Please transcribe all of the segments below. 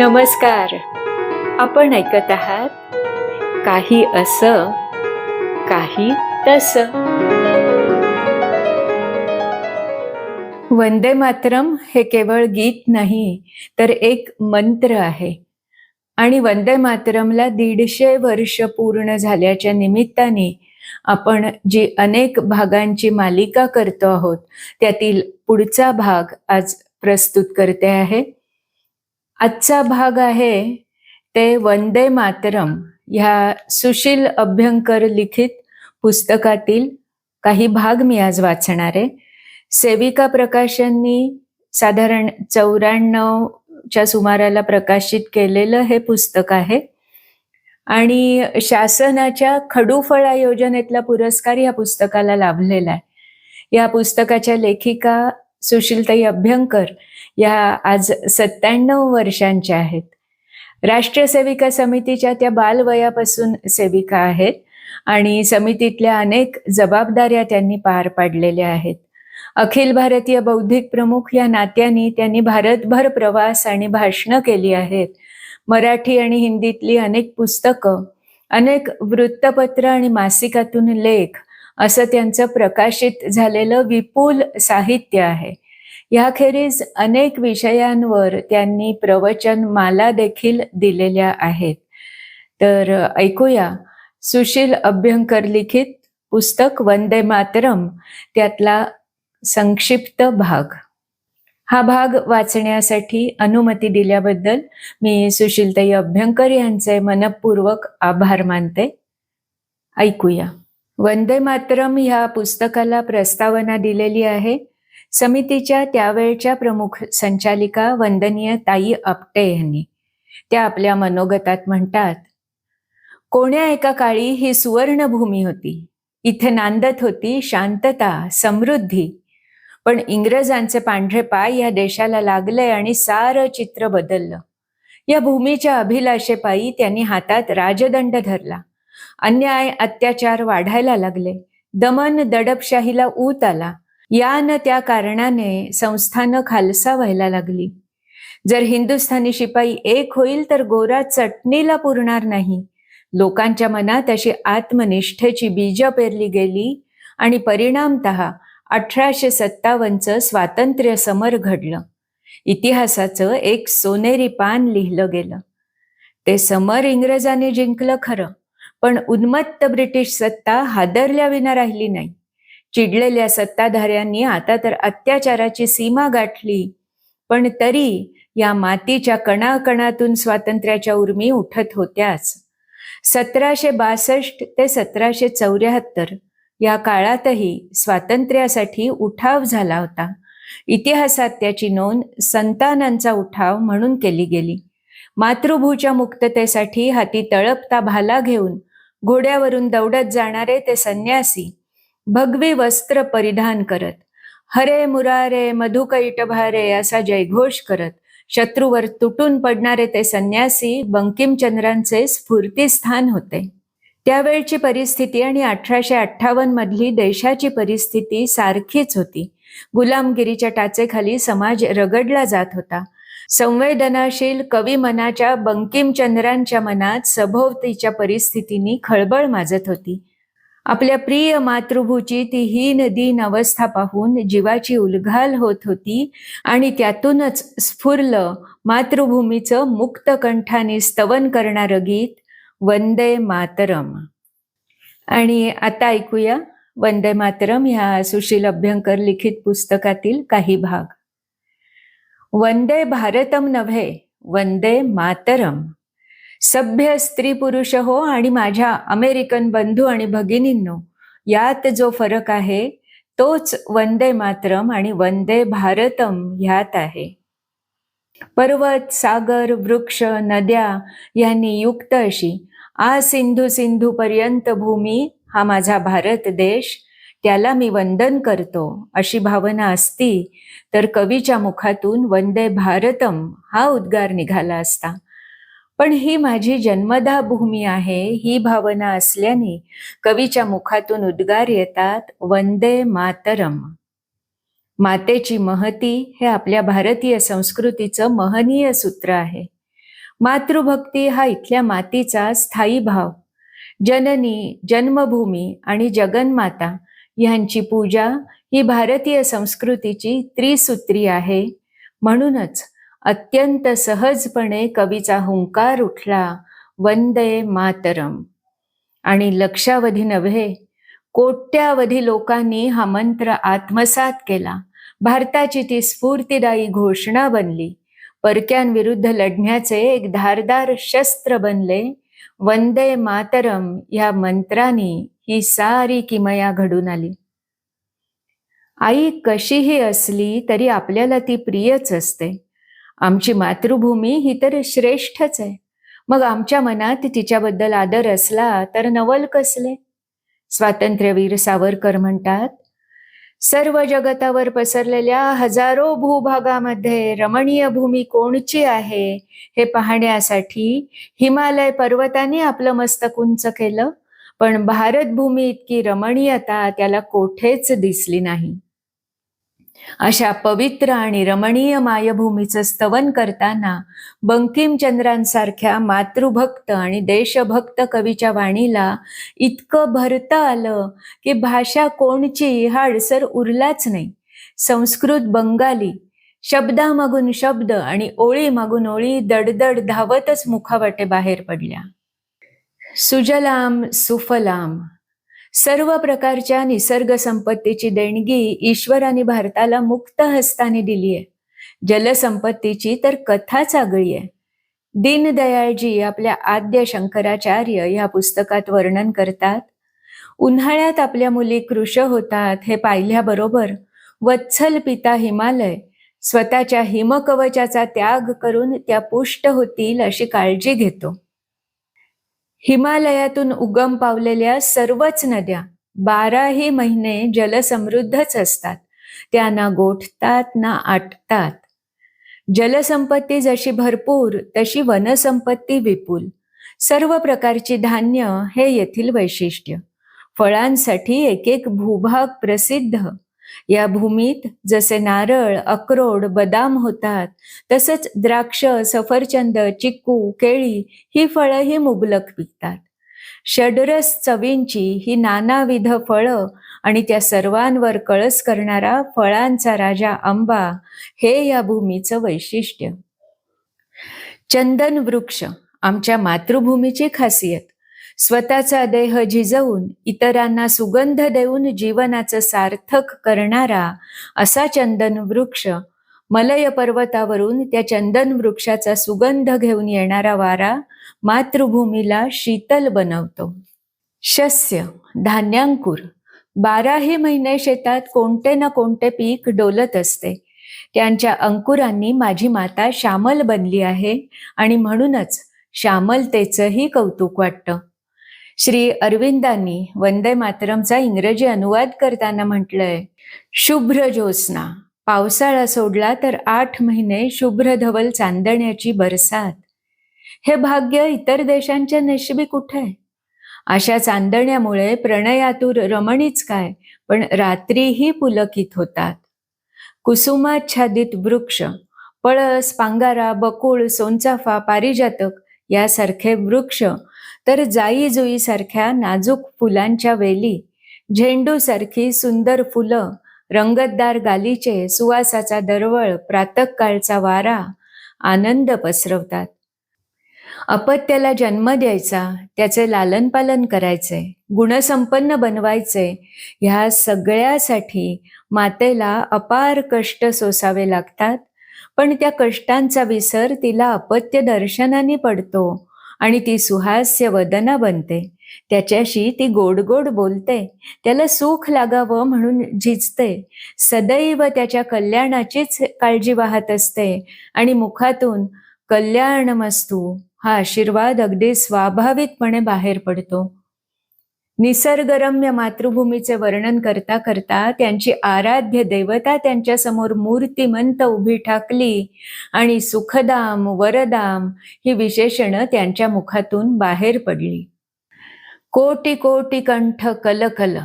नमस्कार. आपण ऐकत आहात काही असं काही तस. वंदे मातरम हे केवळ गीत नाही तर एक मंत्र आहे. आणि वंदे मातरमला दीडशे वर्ष पूर्ण झाल्याच्या निमित्ताने आपण जी अनेक भागांची मालिका करतो आहोत त्यातील पुढचा भाग आज प्रस्तुत करते आहे. आजचा भाग आहे ते वंदे मातरम. ह्या सुशील अभ्यंकर लिखित पुस्तकातील काही भाग मी आज वाचणार आहे. सेविका प्रकाशननी साधारण चौऱ्याण्णवच्या सुमाराला प्रकाशित केलेलं हे पुस्तक आहे. आणि शासनाच्या खडूफळा योजनेतला पुरस्कार या पुस्तकाला लाभलेला आहे. या पुस्तकाच्या लेखिका सुशीलताई अभ्यंकर या आज सत्त्याण्णव वर्षांच्या आहेत. राष्ट्रीय सेविका समितीच्या त्या बालवयापासून सेविका आहेत आणि समितीतल्या अनेक जबाबदाऱ्या त्यांनी पार पाडलेल्या आहेत. अखिल भारतीय बौद्धिक प्रमुख या नात्याने त्यांनी भारतभर प्रवास आणि भाषणं केली आहेत. मराठी आणि हिंदीतली अनेक पुस्तकं अनेक वृत्तपत्र आणि मासिकातून लेख असं त्यांचं प्रकाशित झालेलं विपुल साहित्य आहे. याखेरीज अनेक विषयांवर त्यांनी प्रवचन माला देखील दिलेल्या आहेत. तर ऐकूया. सुशील अभ्यंकर लिखित पुस्तक वंदे मातरम त्यातला संक्षिप्त भाग. हा भाग वाचण्यासाठी अनुमती दिल्याबद्दल मी सुशीलताई अभ्यंकर यांचे मनपूर्वक आभार मानते. ऐकूया. वंदे मातरम ह्या पुस्तकाला प्रस्तावना दिलेली आहे. समितीच्या त्यावेळच्या प्रमुख संचालिका वंदनीय ताई आपटे यांनी. त्या आपल्या मनोगतात म्हणतात कोण्या एका काळी ही सुवर्णभूमी होती. इथे नांदत होती शांतता समृद्धी. पण इंग्रजांचे पांढरे पाय या देशाला लागले आणि सारं चित्र बदललं. या भूमीच्या अभिलाषेपायी त्यांनी हातात राजदंड धरला. अन्याय अत्याचार वाढायला लागले. दमन दडपशाहीला ऊत आला. या न त्या कारणाने संस्थानं खालसा व्हायला लागली. जर हिंदुस्थानी शिपाई एक होईल तर गोरा चटणीला पुरणार नाही. लोकांच्या मनात अशी आत्मनिष्ठेची बीज पेरली गेली आणि परिणामत अठराशे सत्तावन्नचं स्वातंत्र्य समर घडलं. इतिहासाचं एक सोनेरी पान लिहिलं गेलं. ते समर इंग्रजांनी जिंकलं खरं पण उन्मत्त ब्रिटिश सत्ता हादरल्याविना राहिली नाही. चिडलेल्या सत्ताधाऱ्यांनी आता तर अत्याचाराची सीमा गाठली. पण तरी या मातीच्या कणाकणातून स्वातंत्र्याच्या उर्मी उठत होत्याच. सतराशे बासष्ट ते सतराशे चौऱ्याहत्तर या काळातही स्वातंत्र्यासाठी उठाव झाला होता. इतिहासात त्याची नोंद संतानांचा उठाव म्हणून केली गेली. मातृभूच्या मुक्ततेसाठी हाती तळपता भाला घेऊन घोड्यावरून दौडत जाणारे ते संन्यासी भगवी वस्त्र परिधान करत. हरे मुरारे मधुकैटभारे असा जयघोष करत. शत्रूवर तुटून पडणारे ते संन्यासी बंकिमचंद्रांचे स्फूर्तीस्थान होते. त्यावेळची परिस्थिती आणि अठराशे अठ्ठावन्न मधली देशाची परिस्थिती सारखीच होती. गुलामगिरीच्या टाचेखाली समाज रगडला जात होता. संवेदनाशील कवी मनाच्या बंकिमचंद्रांच्या मनात सभोवतीच्या परिस्थितीनी खळबळ माजत होती. आपल्या प्रिय मातृभूची ती हीन दीन अवस्था पाहून जीवाची उलघाल होत होती आणि त्यातूनच स्फुरलं मातृभूमीचं मुक्त कंठाने स्तवन करणारं गीत वंदे मातरम. आणि आता ऐकूया वंदे मातरम ह्या सुशील अभ्यंकर लिखित पुस्तकातील काही भाग. वंदे भारतम नव्हे वंदे मातरम. सभ्य स्त्री पुरुष हो आणि माझ्या अमेरिकन बंधू आणि भगिनींनो यात जो फरक आहे तोच वंदे मातरम आणि वंदे भारतम ह्यात आहे. पर्वत सागर वृक्ष नद्या यांनी युक्त अशी आ सिंधू सिंधू पर्यंत भूमी हा माझा भारत देश त्याला मी वंदन करतो अशी भावना असती तर कवीच्या मुखातून वंदे भारतम हा उद्गार निघाला असता. पण ही माझी जन्मदा भूमी आहे ही भावना असल्याने कवीच्या मुखातून उद्गार येतात वंदे मातरम. मातेची महती हे आपल्या भारतीय संस्कृतीचं महनीय सूत्र आहे. मातृभक्ती हा इथल्या मातीचा स्थायी भाव. जननी जन्मभूमी आणि जगन्माता ह्यांची पूजा ही भारतीय संस्कृतीची त्रिसूत्री आहे. म्हणूनच अत्यंत सहजपणे कवीचा हुंकार उठला वंदे मातरम. आणि लक्षावधी नव्हे कोट्यावधी लोकांनी हा मंत्र आत्मसात केला. भारताची ती स्फूर्तिदायी घोषणा बनली. परक्यांविरुद्ध लढण्याचे एक धारदार शस्त्र बनले वंदे मातरम या मंत्राने ही सारी किमया घडून आली. आई कशीही असली तरी आपल्याला ती प्रियच असते. आमची मातृभूमी ही तर श्रेष्ठच आहे. मग आमच्या मनात तिच्याबद्दल आदर असला तर नवल कसले? स्वातंत्र्यवीर सावरकर म्हणतात सर्व जगतावर पसरलेल्या हजारो भूभागामध्ये रमणीय भूमी कोणची आहे हे पाहण्यासाठी हिमालय पर्वताने आपलं मस्तक उंच केलं पण भारतभूमी इतकी रमणीयता त्याला कोठेच दिसली नाही. अशा पवित्र आणि रमणीय मायभूमीचं स्तवन करताना बंकिमचंद्रांसारख्या मातृभक्त आणि देशभक्त कवीच्या वाणीला इतकं भरतं आलं की भाषा कोणची हा अडसर उरलाच नाही. संस्कृत बंगाली शब्दामागून शब्द आणि ओळी मागून ओळी दडदड धावतच मुखावाटे बाहेर पडल्या. सुजलाम सुफलाम सर्व प्रकारच्या निसर्ग संपत्तीची देणगी ईश्वराने भारताला मुक्त हस्ताने दिली आहे. जलसंपत्तीची तर कथाच आगळी आहे. दीनदयाळजी आपल्या आद्य शंकराचार्य या पुस्तकात वर्णन करतात उन्हाळ्यात आपल्या मुली कृश होतात हे पाहिल्याबरोबर वत्सल पिता हिमालय स्वतःच्या हिमकवचाचा त्याग करून त्या पुष्ट होतील अशी काळजी घेतो. हिमालयातून उगम पावलेल्या सर्वच नद्या बाराही महिने जलसमृद्धच असतात. त्या ना गोठतात ना आटतात. जलसंपत्ती जशी भरपूर तशी वनसंपत्ती विपुल. सर्व प्रकारची धान्य हे येथील वैशिष्ट्य. फळांसाठी एक एक भूभाग प्रसिद्ध. या भूमीत जसे नारळ अक्रोड बदाम होतात तसंच द्राक्ष सफरचंद चिक्कू केळी ही फळंही मुबलक पिकतात. षडरस चवींची ही नानाविध फळं आणि त्या सर्वांवर कळस करणारा फळांचा राजा आंबा हे या भूमीचं वैशिष्ट्य. चंदन वृक्ष आमच्या मातृभूमीची खासियत. स्वतःचा देह झिजवून इतरांना सुगंध देऊन जीवनाचं सार्थक करणारा असा चंदन वृक्ष मलय पर्वतावरून त्या चंदन वृक्षाचा सुगंध घेऊन येणारा वारा मातृभूमीला शीतल बनवतो. शस्य धान्यांकुर. बाराही महिने शेतात कोणते ना कोणते पीक डोलत असते. त्यांच्या अंकुरांनी माझी माता श्यामल बनली आहे आणि म्हणूनच श्यामलतेचंही कौतुक वाटतं. श्री अरविंदांनी वंदे मातरमचा इंग्रजी अनुवाद करताना म्हटलंय शुभ्र ज्योत्स्ना पावसाळा सोडला तर आठ महिने शुभ्र धवल चांदण्याची बरसात. हे भाग्य इतर देशांच्या नशिबी कुठे? आहे अशा चांदण्यामुळे प्रणयातूर रमणीच काय पण रात्रीही पुलकित होतात. कुसुमाच्छादित वृक्ष पळस पांगारा बकुळ सोनचाफा पारिजातक यासारखे वृक्ष तर जाई जुई सारख्या नाजूक फुलांच्या वेली झेंडूसारखी सुंदर फुलं रंगतदार गालीचे सुवासाचा दरवळ प्रातकाळचा वारा आनंद पसरवतात. अपत्याला जन्म द्यायचा त्याचे लालन पालन करायचे गुणसंपन्न बनवायचे ह्या सगळ्यासाठी मातेला अपार कष्ट सोसावे लागतात पण त्या कष्टांचा विसर तिला अपत्य दर्शनाने पडतो आणि ती सुहास्य वदना बनते. त्याच्याशी ती गोड गोड बोलते. त्याला सुख लागावं म्हणून झिजते. सदैव त्याच्या कल्याणाचीच काळजी वाहत असते. आणि मुखातून कल्याणमस्तू हा आशीर्वाद अगदी स्वाभाविकपणे बाहेर पडतो. निसर्गरम्य मातृभूमीचे वर्णन करता करता त्यांची आराध्य देवता त्यांच्यासमोर मूर्तिमंत उभी ठाकली. आणि सुखदाम वरदाम ही विशेषणं त्यांच्या मुखातून बाहेर पडली. कोटी कोटी कंठ कलकल.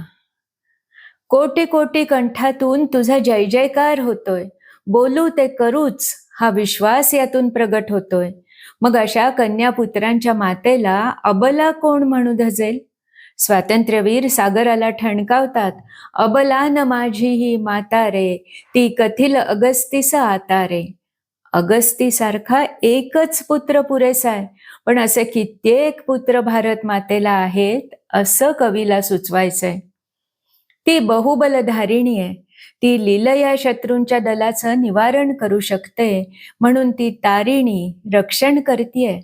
कोटी कोटी कंठातून तुझा जय जयकार होतोय. बोलू ते करूच हा विश्वास यातून प्रगट होतोय. मग अशा कन्यापुत्रांच्या मातेला अबला कोण म्हणू धजेल? स्वातंत्र्यवीर सागराला ठणकावतात. अबलान माझी ही माता रे ती कथिल अगस्तीस आता रे अगस्ती सारखा एकच पुत्र पुरेसा आहे. पण असे कित्येक पुत्र भारत मातेला आहेत असं कवीला सुचवायचंय. ती बहुबलधारिणी आहे. ती लीलया शत्रूंच्या दलाचं निवारण करू शकते म्हणून ती तारिणी रक्षण करतीये.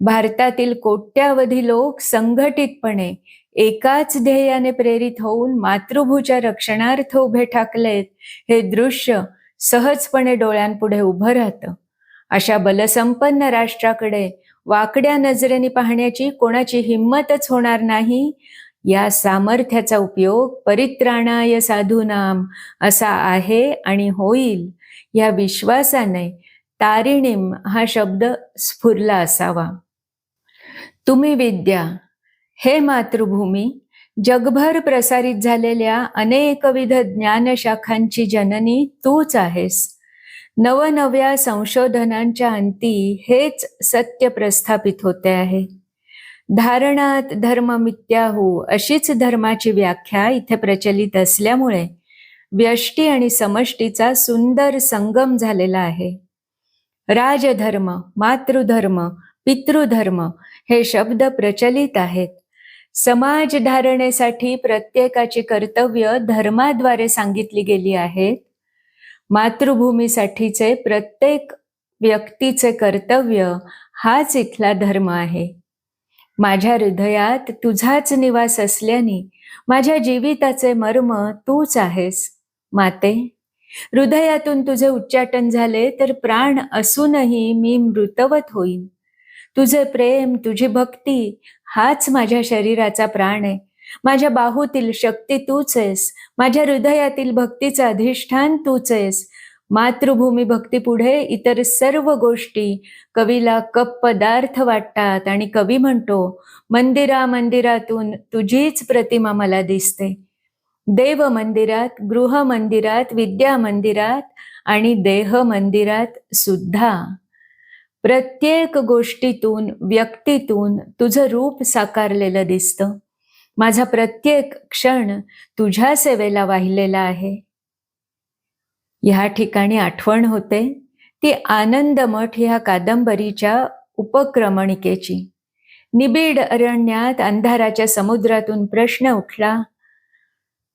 भारतातील कोट्यावधी लोक संघटितपणे एकाच ध्येयाने प्रेरित होऊन मातृभूच्या रक्षणार्थ उभे ठाकलेत हे दृश्य सहजपणे डोळ्यांपुढे उभं राहतं. अशा बलसंपन्न राष्ट्राकडे वाकड्या नजरेने पाहण्याची कोणाची हिंमतच होणार नाही या सामर्थ्याचा उपयोग परित्राणाय साधूनाम असा आहे आणि होईल या विश्वासाने तारिणीम हा शब्द स्फुरला असावा. तुम्ही विद्या हे मातृभूमी जगभर प्रसारित झालेल्या अनेकविध ज्ञानशाखांची जननी तूच आहेस. नवनव्या संशोधनांच्या अंती हेच सत्य प्रस्थापित होते आहे. धारणात धर्म मिथ्याहू हो अशीच धर्माची व्याख्या इथे प्रचलित असल्यामुळे व्यष्टी आणि समष्टीचा सुंदर संगम झालेला आहे. राजधर्म मातृधर्म पितृधर्म हे शब्द प्रचलित आहेत. समाज धारणेसाठी प्रत्येकाची कर्तव्य धर्माद्वारे सांगितली गेली आहेत मातृभूमीसाठीचे प्रत्येक व्यक्तीचे कर्तव्य हाच इथला धर्म आहे. माझ्या हृदयात तुझाच निवास असल्याने माझ्या जीविताचे मर्म तूच आहेस. माते हृदयातून तुझे उच्चाटन झाले तर प्राण असूनही मी मृतवत होईन. तुझे प्रेम तुझी भक्ती हाच माझ्या शरीराचा प्राण आहे. माझ्या बाहूतील शक्ती तूच आहेस. माझ्या हृदयातील भक्तीचं अधिष्ठान तूच आहेस. मातृभूमी भक्ती पुढे इतर सर्व गोष्टी कवीला कप पदार्थ वाटतात आणि कवी म्हणतो मंदिरा मंदिरातून तुझीच प्रतिमा मला दिसते. देव मंदिरात गृह मंदिरात विद्या मंदिरात आणि देह मंदिरात सुद्धा. प्रत्येक गोष्टीतून व्यक्तीतून तुझं रूप साकारलेलं दिसतं. माझा प्रत्येक क्षण तुझ्या सेवेला वाहिलेला आहे. ह्या ठिकाणी आठवण होते ती आनंद मठ ह्या कादंबरीच्या उपक्रमणिकेची. निबिड अरण्यात अंधाराच्या समुद्रातून प्रश्न उठला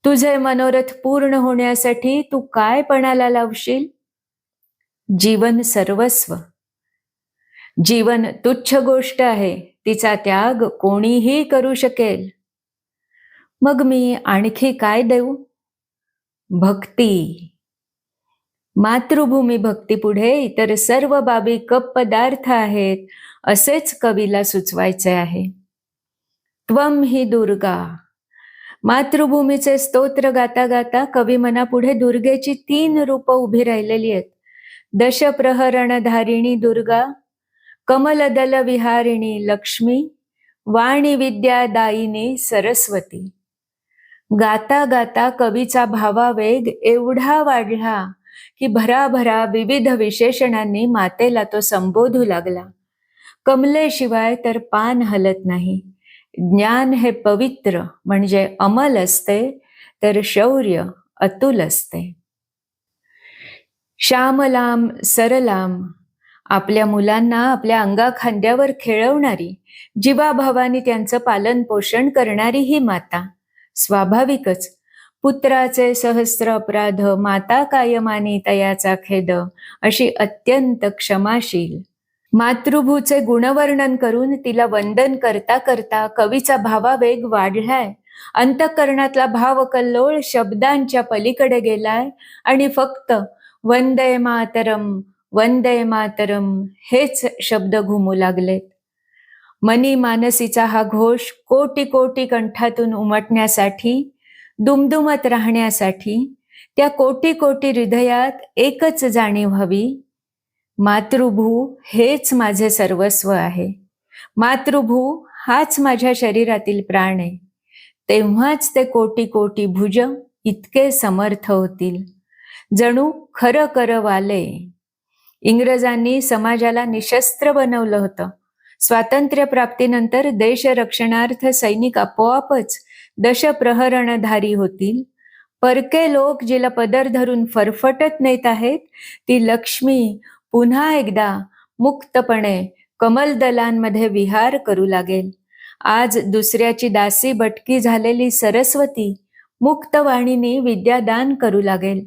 तुझे मनोरथ पूर्ण होण्यासाठी तू काय पणाला लावशील? जीवन सर्वस्व. जीवन तुच्छ गोष्ट आहे तिचा त्याग कोणीही करू शकेल. मग मी आणखी काय देऊ? भक्ती. मातृभूमी भक्ती पुढे इतर सर्व बाबी कप पदार्थ आहेत असेच कवीला सुचवायचे आहे. त्वम ही दुर्गा. मातृभूमीचे स्तोत्र गाता गाता कवी मनापुढे दुर्गेची तीन रूप उभी राहिलेली आहेत. दशप्रहरणधारिणी दुर्गा कमलदल विहारिणी लक्ष्मी वाणी विद्यादायिनी सरस्वती गाता गाता कवीचा भावावेग एवढा वाढला की भराभरा विविध विशेषणांनी मातेला तो संबोधू लागला कमलेशिवाय तर पान हलत नाही ज्ञान हे पवित्र म्हणजे अमल असते तर शौर्य अतुल असते श्यामलाम सरलाम आपल्या मुलांना आपल्या अंगा खांद्यावर खेळवणारी जीवाभावानी त्यांचं पालन पोषण करणारी ही माता. स्वाभाविकच पुत्राचे सहस्र अपराध माता कायमानी तयाचा खेद अशी अत्यंत क्षमाशील. मातृभूचे गुणवर्णन करून तिला वंदन करता करता कवीचा भावावेग वाढलाय. अंतकरणातला भावकल्लोळ शब्दांच्या पलीकडे गेलाय आणि फक्त वंदे मातरम वंदे मातरम हेच शब्द घुमू लागलेत. मनी मानसीचा हा घोष कोटी कोटी कंठातून उमटण्यासाठी दुमदुमत राहण्यासाठी त्या कोटी कोटी हृदयात एकच जाणीव हवी मातृभू हेच माझे सर्वस्व आहे. मातृभू हाच माझ्या शरीरातील प्राण आहे. तेव्हाच ते कोटी कोटी भुज इतके समर्थ होतील. जणू खरं करवाले इंग्रजांनी समाजाला निशस्त्र बनवलं होतं. स्वातंत्र्य प्राप्तीनंतर देश रक्षणार्थ सैनिक आपोआपच दशप्रहरणधारी होतील. परके लोक जिला पदर धरून फरफटत नेत आहेत ती लक्ष्मी पुन्हा एकदा मुक्तपणे कमल दलांमध्ये विहार करू लागेल. आज दुसऱ्याची दासी भटकी झालेली सरस्वती मुक्तवाणीने विद्यादान करू लागेल.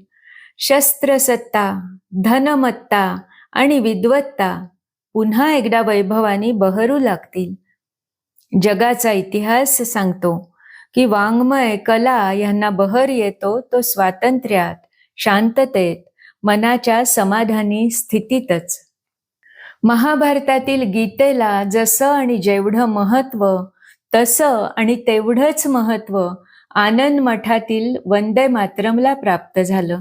शस्त्रसत्ता धनमत्ता आणि विद्वत्ता पुन्हा एकदा वैभवानी बहरू लागतील. जगाचा इतिहास सांगतो की वाङ्मय कला यांना बहर येतो तो स्वातंत्र्यात शांततेत मनाच्या समाधानी स्थितीतच. महाभारतातील गीतेला जसं आणि जेवढं महत्त्व तसं आणि तेवढंच महत्त्व आनंद मठातील वंदे मातरमला प्राप्त झालं.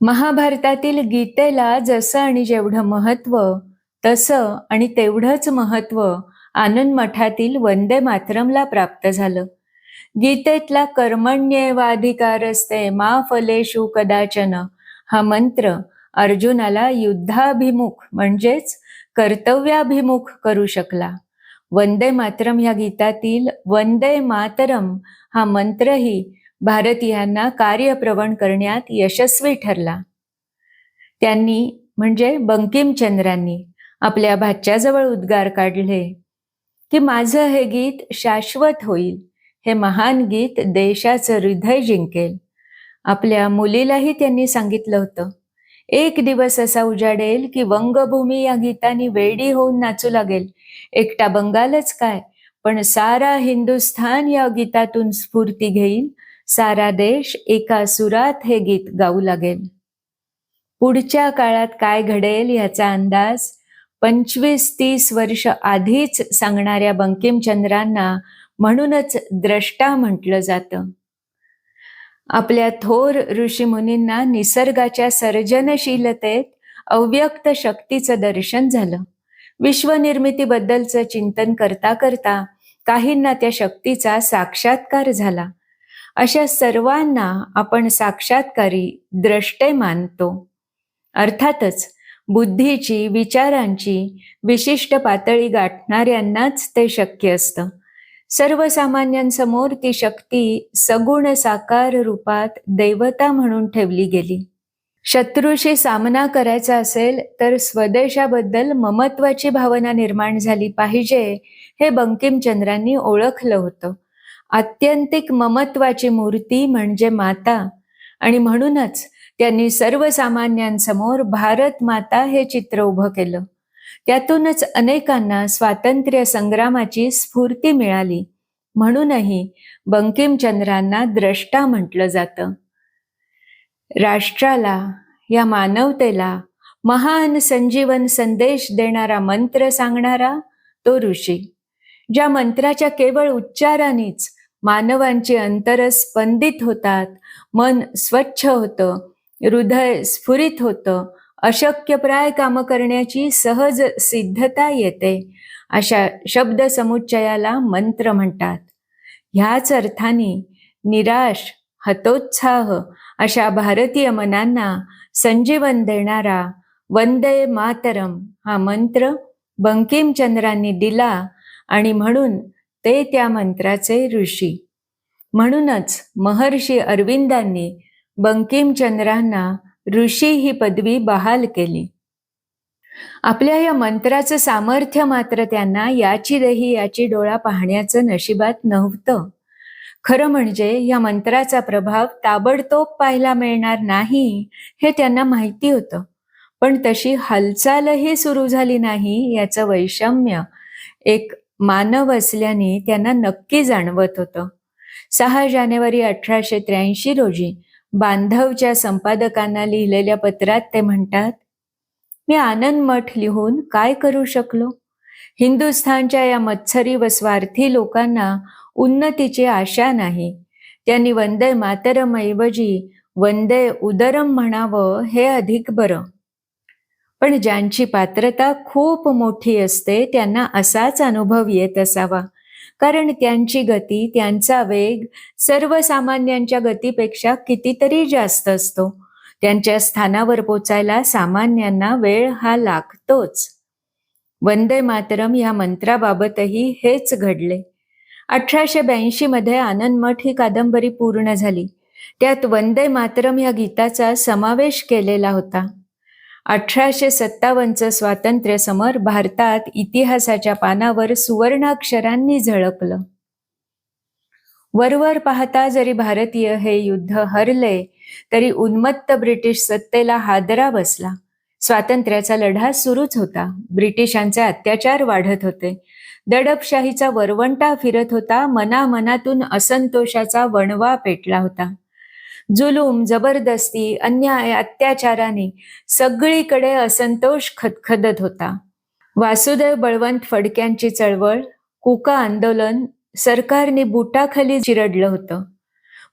महाभारतातील गीतेला जसं आणि जेवढं महत्त्व तसं आणि तेवढंच महत्त्व आनंद मठातील वंदे मातरमला प्राप्त झालं. गीतेतला कर्मण्येवाधिकारस्ते मा फलेशु कदाचन हा मंत्र अर्जुनाला युद्धाभिमुख म्हणजेच कर्तव्याभिमुख करू शकला. वंदे मातरम या गीतातील वंदे मातरम हा मंत्रही भारतीयांना कार्यप्रवण करण्यात यशस्वी ठरला. त्यांनी म्हणजे बंकिमचंद्रांनी आपल्या भाच्याजवळ उद्गार काढले की माझं हे गीत शाश्वत होईल हे महान गीत देशाचं हृदय जिंकेल. आपल्या मुलीलाही त्यांनी सांगितलं होतं एक दिवस असा उजाडेल की वंगभूमी या गीतानी वेडी होऊन नाचू लागेल. एकटा बंगालच काय पण सारा हिंदुस्थान या गीतातून स्फूर्ती घेईल सारा देश एका सुरात हे गीत गाऊ लागेल. पुढच्या काळात काय घडेल याचा अंदाज पंचवीस तीस वर्ष आधीच सांगणाऱ्या बंकिमचंद्रांना म्हणूनच द्रष्टा म्हटलं जातं. आपल्या थोर ऋषीमुनींना निसर्गाच्या सर्जनशीलतेत अव्यक्त शक्तीचं दर्शन झालं. विश्वनिर्मितीबद्दलचं चिंतन करता करता काहींना त्या शक्तीचा साक्षात्कार झाला. अशा सर्वांना आपण साक्षात्कारी द्रष्टे मानतो. अर्थातच बुद्धीची विचारांची विशिष्ट पातळी गाठणाऱ्यांनाच ते शक्य असतं. सर्वसामान्यांसमोर ती शक्ती सगुण साकार रूपात दैवता म्हणून ठेवली गेली. शत्रूशी सामना करायचा असेल तर स्वदेशाबद्दल ममत्वाची भावना निर्माण झाली पाहिजे हे बंकिमचंद्रांनी ओळखलं होतं. आत्यंतिक ममत्वाची मूर्ती म्हणजे माता. आणि म्हणूनच त्यांनी सर्वसामान्यांसमोर भारत माता हे चित्र उभं केलं. त्यातूनच अनेकांना स्वातंत्र्य संग्रामाची स्फूर्ती मिळाली. म्हणूनही बंकिमचंद्रांना द्रष्टा म्हटलं जातं. राष्ट्राला या मानवतेला महान संजीवन संदेश देणारा मंत्र सांगणारा तो ऋषी ज्या मंत्राच्या केवळ उच्चारानेच मानवांची अंतर स्पंदित होतात. मन स्वच्छ होतं. हृदय स्फुरित होतं. अशक्यप्राय कामं करण्याची सहज सिद्धता येते. अशा शब्द समुच्चयाला मंत्र म्हणतात. ह्याच अर्थाने निराश हतोत्साह अशा भारतीय मनांना संजीवन देणारा वंदे मातरम हा मंत्र बंकिमचंद्रांनी दिला आणि म्हणून ते त्या मंत्राचे ऋषी. म्हणूनच महर्षी अरविंदांनी बंकिमचंद्रांना ऋषी ही पदवी बहाल केली. आपल्या या मंत्राचं सामर्थ्य मात्र त्यांना याची दही याची डोळा पाहण्याचं नशिबात नव्हतं. खरं म्हणजे या मंत्राचा प्रभाव ताबडतोब पाहायला मिळणार नाही हे त्यांना माहिती होतं. पण तशी हालचालही सुरू झाली नाही याचं वैषम्य एक मानव असल्याने त्यांना नक्की जाणवत होतं. सहा जानेवारी अठराशे त्र्याऐंशी रोजी बांधवच्या संपादकांना लिहिलेल्या पत्रात ते म्हणतात मी आनंद मठ लिहून काय करू शकलो? हिंदुस्थानच्या या मत्सरी व स्वार्थी लोकांना उन्नतीची आशा नाही. त्यांनी वंदे मातरम ऐवजी वंदे उदरम म्हणावं हे अधिक बरं. पण ज्यांची पात्रता खूप मोठी असते त्यांना असाच अनुभव येत असावा. कारण त्यांची गती त्यांचा वेग सर्वसामान्यांच्या गतीपेक्षा कितीतरी जास्त असतो. त्यांच्या स्थानावर पोचायला सामान्यांना वेळ हा लागतोच. वंदे मातरम या मंत्राबाबतही हेच घडले. अठराशे ब्याऐंशी मध्ये आनंदमठ ही कादंबरी पूर्ण झाली. त्यात वंदे मातरम या गीताचा समावेश केलेला होता. अठराशे सत्तावन्नचं स्वातंत्र्य समर भारतात इतिहासाच्या पानावर सुवर्णाक्षरांनी झळकलं. वरवर पाहता जरी भारतीय हे युद्ध हरले तरी उन्मत्त ब्रिटिश सत्तेला हादरा बसला. स्वातंत्र्याचा लढा सुरूच होता. ब्रिटिशांचे अत्याचार वाढत होते. दडपशाहीचा वरवंटा फिरत होता. मनामनातून असंतोषाचा वणवा पेटला होता. जुलूम जबरदस्ती अन्याय अत्याचाराने सगळीकडे असंतोष खदखदत होता. वासुदेव बळवंत फडक्यांची चळवळ कुका आंदोलन सरकारने बुटाखाली चिरडलं होतं.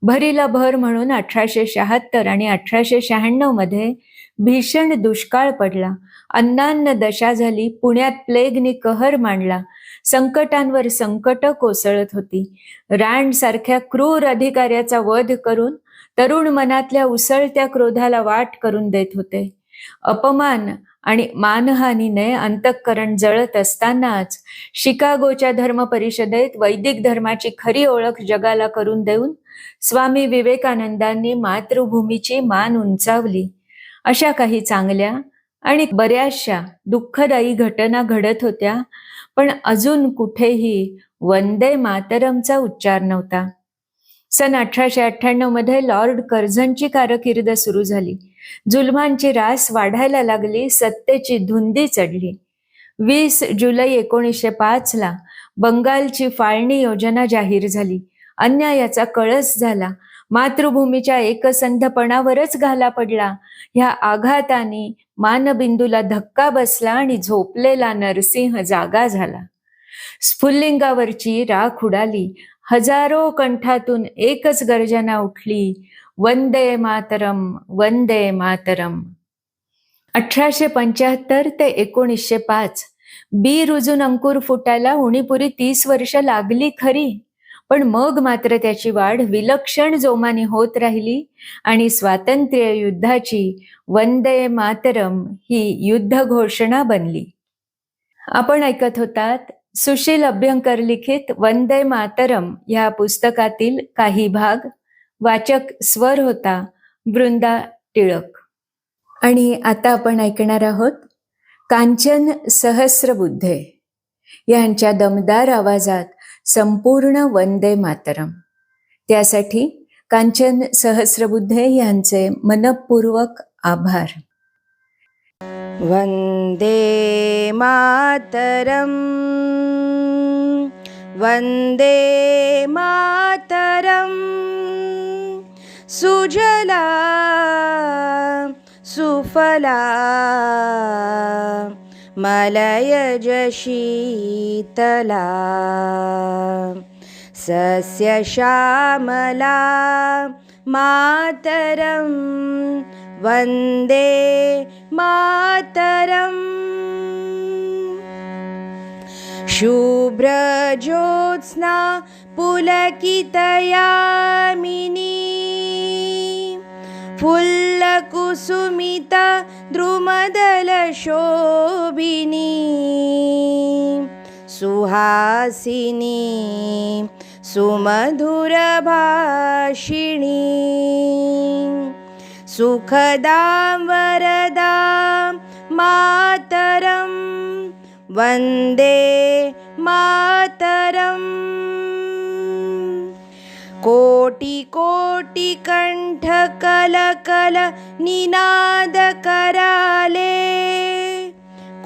भरीला भर म्हणून अठराशे शहात्तर आणि अठराशे शहाण्णवमध्ये भीषण दुष्काळ पडला. अन्नान्न दशा झाली पुण्यात प्लेगने कहर मांडला. संकटांवर संकट कोसळत होती. रँड सारख्या क्रूर अधिकाऱ्याचा वध करून तरुण मनातल्या उसळत्या क्रोधाला वाट करून देत होते. अपमान आणि मानहानीने अंतःकरण जळत असतानाच शिकागोच्या धर्म परिषदेत वैदिक धर्माची खरी ओळख जगाला करून देऊन स्वामी विवेकानंदांनी मातृभूमीची मान उंचावली. अशा काही चांगल्या आणि बऱ्याचशा दुःखदायी घटना घडत होत्या पण अजून कुठेही वंदे मातरमचा उच्चार नव्हता. सन अठराशे अठ्ठ्याण्णवमध्ये लॉर्ड कर्झनची कारकीर्द सुरू झाली. जुलमांची रास वाढायला लागली सत्तेची धुंदी चढली. वीस जुलै एकोणीसशे पाच ला बंगालची फाळणी योजना जाहीर झाली. अन्यायाचा कळस झाला. मातृभूमीच्या एकसंधपणावरच घाला पडला. ह्या आघाताने मानबिंदूला धक्का बसला आणि झोपलेला नरसिंह जागा झाला. स्फुल्लिंगावरची राख उडाली. हजारो कंठातून एकच गर्जना उठली वंदे मातरम वंदे मातरम. अठराशे पंच्याहत्तर ते एकोणीसशे पाच बी रुजून अंकुर फुटायला उणीपुरी तीस वर्ष लागली खरी पण मग मात्र त्याची वाढ विलक्षण जोमाने होत राहिली आणि स्वातंत्र्य युद्धाची वंदे मातरम ही युद्ध घोषणा बनली. आपण ऐकत होतात सुशील अभ्यंकर लिखित वंदे मातरम या पुस्तकातील काही भाग वाचक स्वर होता वृंदा टिळक. आणि आता आपण ऐकणार आहोत कांचन सहस्रबुद्धे यांच्या दमदार आवाजात संपूर्ण वंदे मातरम. त्यासाठी कांचन सहस्रबुद्धे यांचे मनपूर्वक आभार. वन्दे मातरम्। वन्दे मातरम्। सुजला सुफला मलयजशीतला सस्यश्यामला मातरं वन्दे मातरम्। शुभ्रज्योत्स्ना पुलकितयामिनी। फुल्लकुसुमिता द्रुमदलशोभिनी। सुहासिनी सुमधुरभाषिणी सुखदां वरदां मातरं वन्दे मातरम्। कोटिकोटिकण्ठकलकल निनादकराले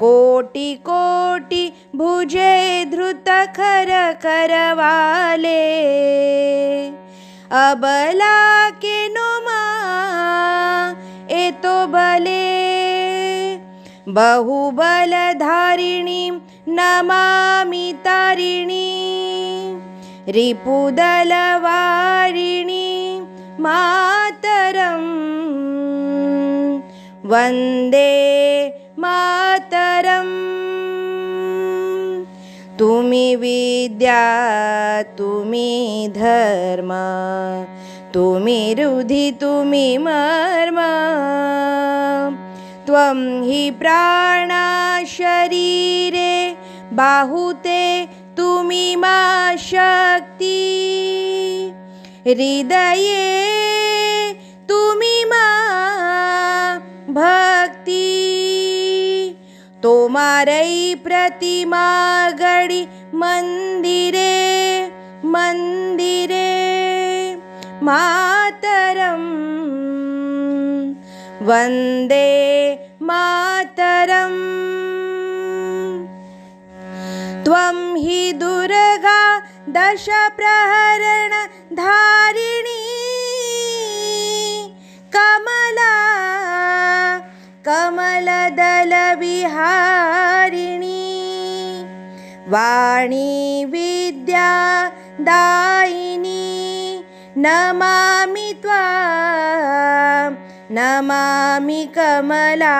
कोटिकोटि कोटि कोटि भुजे धृत करवाले। अबला के तो बले। बहुबलधारिणीं नमामि तारिणी। रिपुदलवारिणी मातरं वन्दे मातरम्। तुम्ही विद्या तुम्ही धर्मा। तुम्ही रुधि तुम्ही मर्मा। त्वं हि प्राणा शरीरे बाहुते तुम्ही मा शक्ती. हृदये तुम्ही मा भक्ती. तोमारै प्रतिमा गडी मंदिरे मंदिरे. मातरं वन्दे मातरम्। त्वं हि दुर्गा दशप्रहरण धारिणी। कमला कमलदलविहारिणी वाणी विद्या दायिनी नमामि त्वा नमामि कमला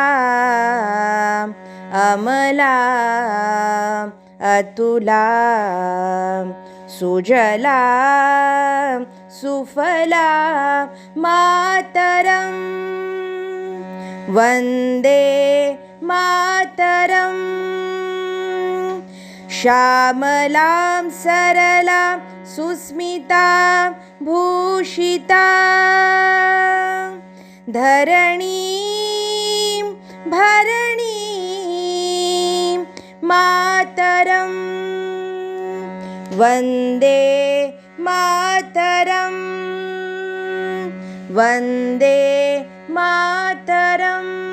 अमला अतुला सुजला सुफला मातरं वन्दे मातरम्। श्यामलां सरला सुस्मिता भूषिता। धरणीं भरणीं मातरं वन्दे मातरं वन्दे मातरम्